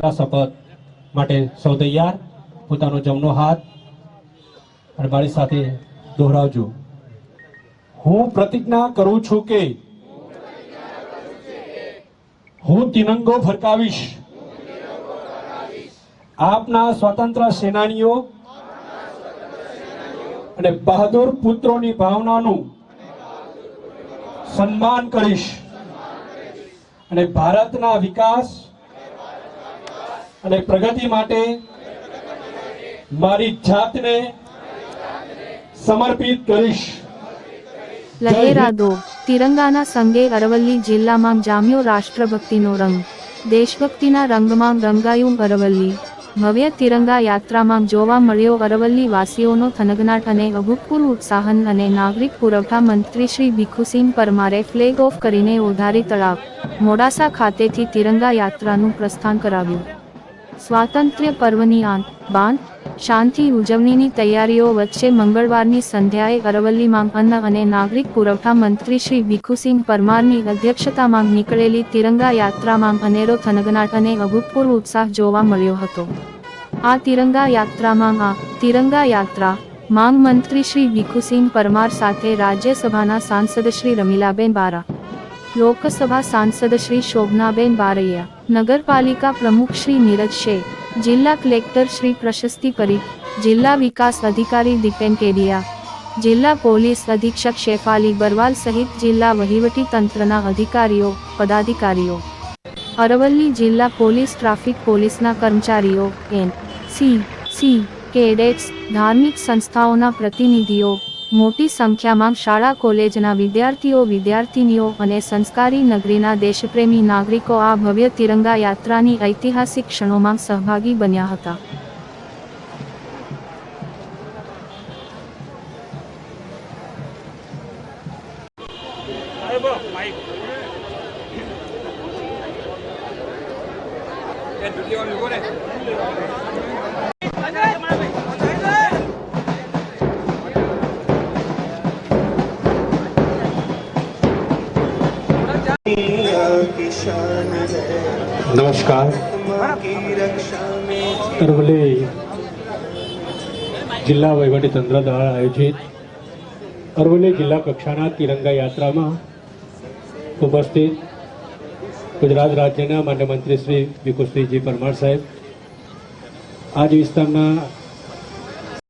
યાત્રા શપથ માટે સૌ તૈયાર. પોતાનો જમણો હાથ અને મારી સાથે દોહરાવજો. હું પ્રતિજ્ઞા કરું છું કે હું તિરંગો ફરકાવીશ. આપના સ્વતંત્ર સેનાનીઓ અને બહાદુર પુત્રોની ભાવનાનું સન્માન કરીશ. અને ભારતના વિકાસ અને પ્રગતિ માટે મારી જાતને સમર્પિત કરીશ. લહેરાદો તિરંગાના સંગે અરવલ્લી જિલ્લામાં જામ્યો રાષ્ટ્રભક્તિનો રંગ. દેશભક્તિના રંગમાં રંગાયું અરવલ્લી. ભવ્ય તિરંગા યાત્રામાં જોવા મળ્યો અરવલ્લી વાસીઓનો થનગનાટ અને અભૂતપૂર્વ ઉત્સાહન અને નાગરિક પુરવઠા મંત્રી શ્રી ભીખુસિંહ પરમારે ફ્લેગ ઓફ કરીને ઓધારી તળાવ મોડાસા ખાતેથી તિરંગા યાત્રાનું પ્રસ્થાન કરાવ્યું. સ્વાતંત્ર્ય પર્વની આંત બાન, શાંતિ ઉજવણીની તૈયારીઓ વચ્ચે મંગળવારની સંધ્યાએ અરવલ્લીમાં અન્ન અને નાગરિક પુરવઠા મંત્રી શ્રી ભીખુસિંહ પરમારની અધ્યક્ષતામાં નીકળેલી તિરંગા યાત્રામાં અનેરો થનગનાટ અને અભૂતપૂર્વ ઉત્સાહ જોવા મળ્યો હતો. આ તિરંગા યાત્રામાં આ તિરંગા યાત્રા માંગ મંત્રી શ્રી ભીખુસિંહ પરમાર સાથે રાજ્યસભાના સાંસદ શ્રી રમીલાબેન બારા, લોકસભા સાંસદ શ્રી શોભનાબેન બારૈયા નગરપાલિકા પ્રમુખ શ્રી નીરજ શેખ જિલ્લા કલેક્ટર શ્રી પ્રશસ્તિ પરીખ, જિલ્લા વિકાસ અધિકારી દીપેન કેડિયા, જિલ્લા પોલીસ અધિક્ષક શેફાલી બરવાલ સહિત જિલ્લા વહીવટી તંત્રના અધિકારીઓ, પદાધિકારીઓ. અરવલ્લી જિલ્લા પોલીસ ટ્રાફિક પોલીસના કર્મચારીઓ, એન, સી સી કેડેટ્સ ધાર્મિક સંસ્થાઓના પ્રતિનિધિઓ મોટી સંખ્યામાં શાળા, કોલેજના વિદ્યાર્થીઓ, વિદ્યાર્થિનીઓ અને સંસ્કારી નગરીના દેશપ્રેમી નાગરિકો આ ભવ્ય તિરંગા યાત્રાની ઐતિહાસિક ક્ષણોમાં સહભાગી બન્યા હતા. નમસ્કાર અરવલ્લી જિલ્લા વહીવટી તંત્ર દ્વારા આયોજિત અરવલ્લી જિલ્લા કક્ષાના તિરંગા યાત્રામાં ઉપસ્થિત ગુજરાત રાજ્યના માન્ય મંત્રી શ્રી ભીખુશ્રીજી પરમાર સાહેબ આજ વિસ્તારના